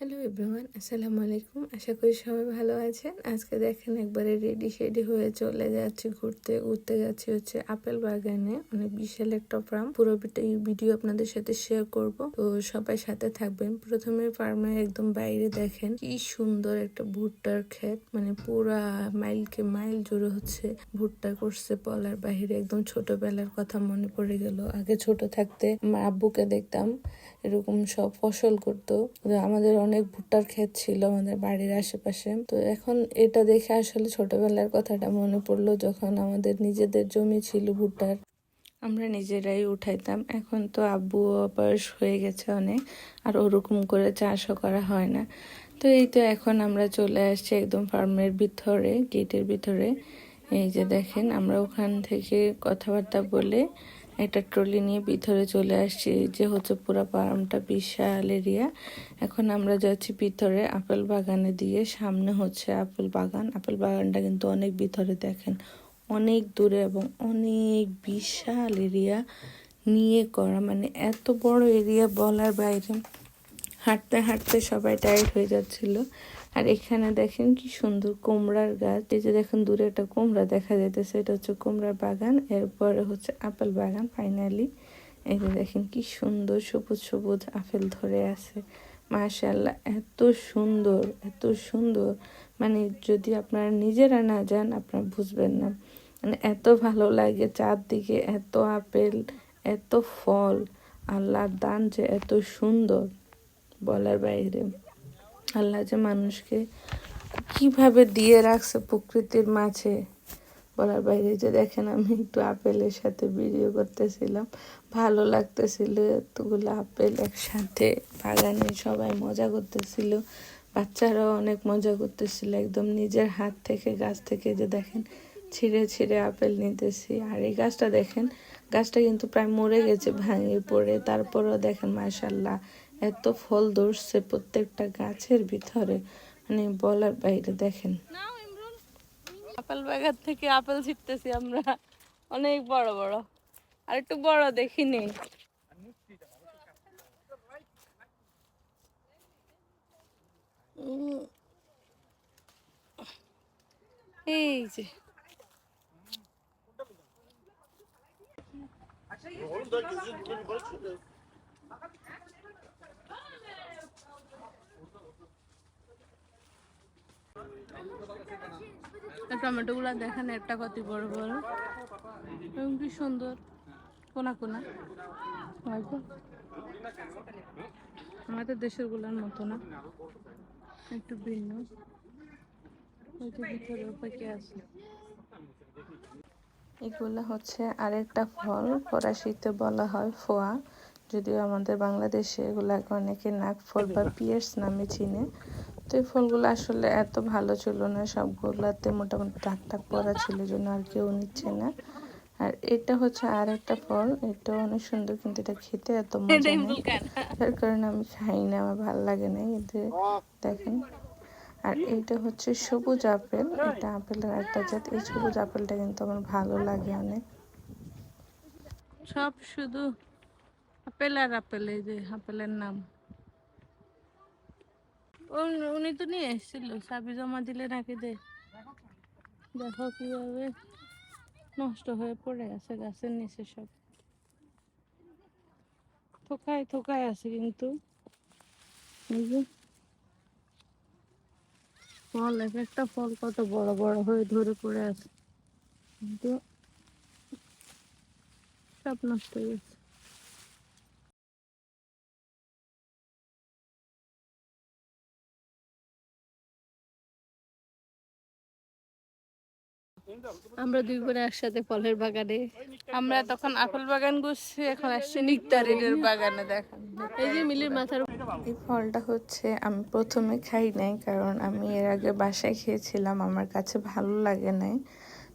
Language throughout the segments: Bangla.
হ্যালো এভরিওয়ান আসসালামু আলাইকুম। আশা করি সবাই ভালো আছেন। আজকে দেখেন একবারে রেডি শেডি হয়ে চলে যাচ্ছি, ঘুরতে ঘুরতে যাচ্ছি হচ্ছে আপেল বাগানে। অনেক বিশাল একটা ফার্ম পুরো ভিডিও আপনাদের সাথে শেয়ার করব। তো সবাই সাথে থাকবেন। প্রথমে ফার্মে একদম বাইরে দেখেন। কি সুন্দর একটা ভুট্টার ক্ষেত। মানে পুরা মাইলকে মাইল জুড়ে হচ্ছে ভুট্টা করছে বলার বাহিরে। একদম ছোটবেলার কথা মনে পড়ে গেল। আগে ছোট থাকতে আব্বুকে দেখতাম। এরকম সব ফসল করতো। আমাদের অনেক ভুট্টার ক্ষেত ছিল আমাদের বাড়ির আশেপাশে। তো এখন এটা দেখে আসলে ছোটবেলার কথাটা মনে পড়ল যখন আমাদের নিজেদের জমি ছিল ভুট্টার। আমরা নিজেরাই উঠাইতাম। এখন তো আব্বু বয়স হয়ে গেছে অনেক। আর ওরকম করে চাষও করা হয় না। তো এই তো এখন আমরা চলে আসছি একদম ফার্মের ভিতরে, গেটের ভিতরে। এই যে দেখেন, আমরা ওখান থেকে কথাবার্তা বলে একটা ট্রলি নিয়ে ভিতরে চলে আসছি যে হচ্ছে পুরো ফার্মটা বিশাল এরিয়া। এখন আমরা যাচ্ছি ভিতরে আপেল বাগানে দিয়ে সামনে হচ্ছে আপেল বাগান। আপেল বাগানটা কিন্তু অনেক ভিতরে দেখেন, অনেক দূরে এবং অনেক বিশাল এরিয়া নিয়ে করা। মানে এত বড় এরিয়া বলার বাইরে হাঁটতে হাঁটতে সবাই টায়ার্ড হয়ে যাচ্ছিল। আর এখানে দেখেন কি সুন্দর কুমড়ার গাছ। এই যে দেখেন দূরে একটা কুমড়া দেখা যাইতেছে, এটা হচ্ছে কুমড়ার বাগান, এরপরে হচ্ছে আপেল বাগান ফাইনালি এই যে দেখেন কি সুন্দর সবুজ সবুজ আপেল ধরে আছে। মাশাল্লাহ এত সুন্দর এত সুন্দর। মানে যদি আপনারা নিজেরা না যান, আপনারা বুঝবেন না। মানে এত ভালো লাগে চারদিকে, এত আপেল, এত ফল। আল্লাহর দান যে এত সুন্দর, বলার বাইরে। আল্লাহ যে মানুষকে। কীভাবে দিয়ে রাখছে প্রকৃতির মাঝে? বলার বাইরে যে দেখেন, আমি একটু আপেলের সাথে ভিডিও করতেছিলাম। ভালো লাগতেছিল এতগুলো আপেল একসাথে, বাগানে সবাই মজা করতেছিল। বাচ্চারাও অনেক মজা করতেছিল, একদম নিজের হাত থেকে, গাছ থেকে যে দেখেন, ছিঁড়ে ছিঁড়ে আপেল নিতেছি। আর এই গাছটা দেখেন, গাছটা কিন্তু প্রায় মরে গেছে, ভাঙে পড়ে। তারপরও দেখেন মাসাল্লাহ এত ফল ধরছে প্রত্যেকটা গাছের ভিতরে। মানে বলার বাইরে, দেখেন। আপেল বাগান থেকে আপেল ছিটতেছি আমরা। অনেক বড় বড়। আর একটু বড় দেখিনি। এই যে। টমেটো গুলা দেখেন একটা কত বড় বড়। এবং কি সুন্দর। কোনা কোনা। হয়তো আমাদের দেশেরগুলার মতো না। একটু ভিন্ন। আছে। এগুলো হচ্ছে আরেকটা ফল। ফরাসিতে বলা হয় ফোয়া। যদিও আমাদের বাংলাদেশে এগুলাকে অনেকে নাক ফল বা পিয়ার্স নামে চিনে। তো এই ফলগুলো আসলে এত ভালো ছিল না সবগুলোতে মোটামুটি টাক টাক পড়া ছিল জন্য আর কেউ নিচ্ছে না। আর এটা হচ্ছে আর একটা ফল এটা অনেক সুন্দর কিন্তু এটা খেতে এত মজা নেই যার কারণে আমি খাই না আমার ভালো লাগে না এতে দেখেন। আর এইটা হচ্ছে সবুজ আপেল এটা আপেলের একটা জাত। এই সবুজ আপেলটা কিন্তু আমার ভালো লাগে অনেক। সব শুধু আপেল আর আপেল এই যে আপেলের নাম। উনি তো নিয়ে এসেছিল, চাবি জমা দিলে নাকি দে। দেখো কীভাবে নষ্ট হয়ে পড়ে আছে গাছের নিচে সব। থোকায় থোকায় আছে কিন্তু। ফল, এক একটা ফল কত বড় বড় হয়ে ধরে পড়ে আছে। কিন্তু সব নষ্ট হয়ে গেছে। আমরা দুই বোনে একসাথে ফলের বাগানে। আমরা তখন আপেল বাগান করছি, এখন আসছে নিকতারিনের বাগানে দেখান এই যে মিলির মাথার এই ফলটা হচ্ছে আমি প্রথমে খাই নাই, কারণ আমি এর আগে বাসায় খেয়েছিলাম, আমার কাছে ভালো লাগে নাই।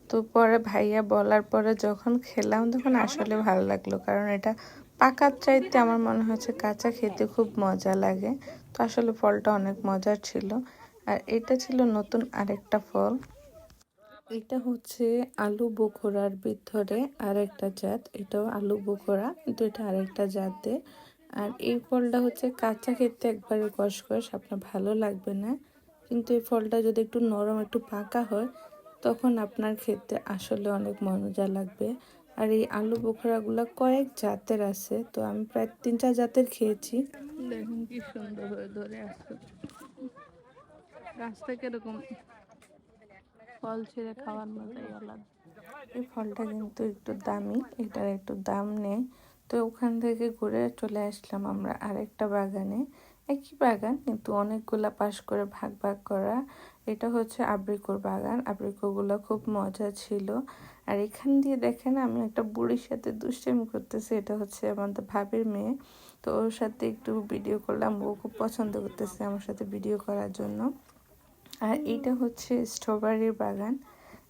তো পরে ভাইয়া বলার পরে যখন খেলাম, তখন আসলে ভালো লাগল, কারণ এটা পাকার চাইতে আমার মনে হচ্ছে কাঁচা খেতে খুব মজা লাগে। তো আসলে ফলটা অনেক মজার ছিল। আর এটা ছিল নতুন আরেকটা ফল। এটা হচ্ছে আলু বোখরার ভিতরে আরেকটা জাত, এটাও আলু বোখরা কিন্তু এটা আরেকটা জাতের আর এই ফলটা হচ্ছে কাঁচা খেতে একবারে কষকস আপনার ভালো লাগবে না। কিন্তু এই ফলটা যদি একটু নরম, একটু পাকা হয়, তখন আপনার খেতে আসলে অনেক মজা লাগবে। আর এই আলু বোখরাগুলো কয়েক জাতের আছে, তো আমি প্রায় তিন চার জাতের খেয়েছি। দেখুন কি সুন্দর ধরে আসছে গাছ থেকে এরকম ফল ছিঁড়ে খাওয়ার মজাই আলাদা। এই ফলটা কিন্তু একটু দামি, এটার একটু দাম নেই। তো ওখান থেকে ঘুরে চলে আসলাম আমরা আরেকটা বাগানে। একই বাগান, কিন্তু অনেকগুলা পাশ করে ভাগ ভাগ করা। এটা হচ্ছে আব্রিকোর বাগান আব্রিকোগুলো খুব মজা ছিল। আর এখান দিয়ে দেখেন, আমি একটা বুড়ির সাথে দুষ্টামি করতেছি, এটা হচ্ছে আমাদের ভাবির মেয়ে। তো ওর সাথে একটু ভিডিও করলাম, ও খুব পছন্দ করতেছে আমার সাথে ভিডিও করার জন্য। আর এইটা হচ্ছে স্ট্রবেরির বাগান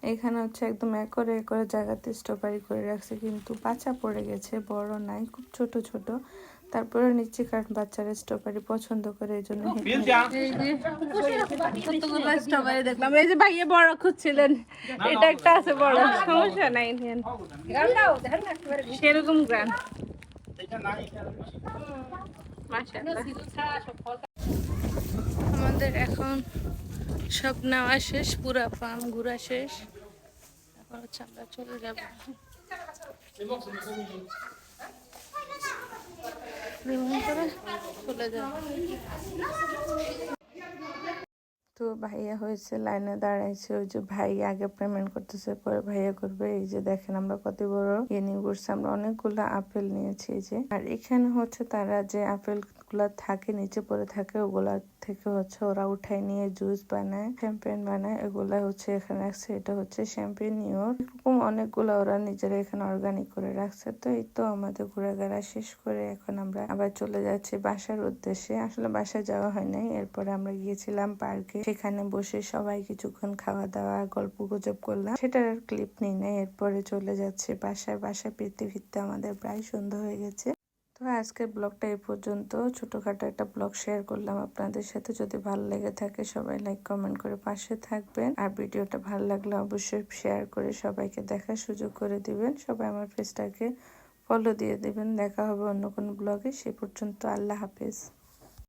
এখানে হচ্ছে একদম একরে একরে জায়গাতে স্ট্রবেরি করে রাখছে কিন্তু বাচ্চা পড়ে গেছে বড় নাই খুব ছোট ছোট তারপরে নিচে কারণ বাচ্চারা স্ট্রবেরি পছন্দ করে এই জন্য স্ট্রবেরি দেখলাম এই যে ভাইয়া বড় খুঁজছিলেন এটা একটা আছে বড় সমস্যা নাই সেরকম গ্রান আমাদের এখন সব নেওয়া শেষ পুরা ফার্ম ঘোরা শেষ। এখন হচ্ছে আমরা চলে যাব। চলে যাব। তো ভাইয়া হয়েছে, লাইনে দাঁড়াইছে, ওই যে ভাই আগে পেমেন্ট করতেছে, পরে ভাইয়া করবে। এই যে দেখেন আমরা কত বড় ইয়ে নিয়ে ঘুরছি আমরা অনেকগুলো আপেল নিয়েছি এই যে। আর এখানে হচ্ছে তারা যে আপেলগুলা থাকে, নিচে পড়ে থাকে, ওগুলা থেকে হচ্ছে ওরা উঠাই নিয়ে জুস বানায় শ্যাম্পেন বানায়, এগুলা হচ্ছে এখানে রাখছে। এটা হচ্ছে শ্যাম্পেন নিওর। এরকম অনেকগুলো ওরা নিজেরা এখানে অর্গানিক করে রাখছে। তো এই তো আমাদের ঘোরাঘেরা শেষ করে এখন আমরা আবার চলে যাচ্ছি বাসার উদ্দেশ্যে। আসলে বাসায় যাওয়া হয় নাই, এরপরে আমরা গিয়েছিলাম পার্কে। সেখানে বসে সবাই কিছুক্ষণ খাওয়া দাওয়া গল্প গুজব করলাম। সেটার আর ক্লিপ নেই নাই এরপরে চলে যাচ্ছে বাসায়। বাসায় ফিরতে ফিরতে আমাদের প্রায় সন্ধ্যা হয়ে গেছে। তো আজকের ব্লগটা এই পর্যন্ত। ছোটখাটো একটা ব্লগ শেয়ার করলাম আপনাদের সাথে। যদি ভালো লেগে থাকে সবাই লাইক কমেন্ট করে পাশে থাকবেন। আর ভিডিওটা ভালো লাগলে অবশ্যই শেয়ার করে সবাইকে দেখার সুযোগ করে দিবেন। সবাই আমার পেজটাকে ফলো দিয়ে দিবেন। দেখা হবে অন্য কোনো ব্লগে। সে পর্যন্ত আল্লাহ হাফেজ।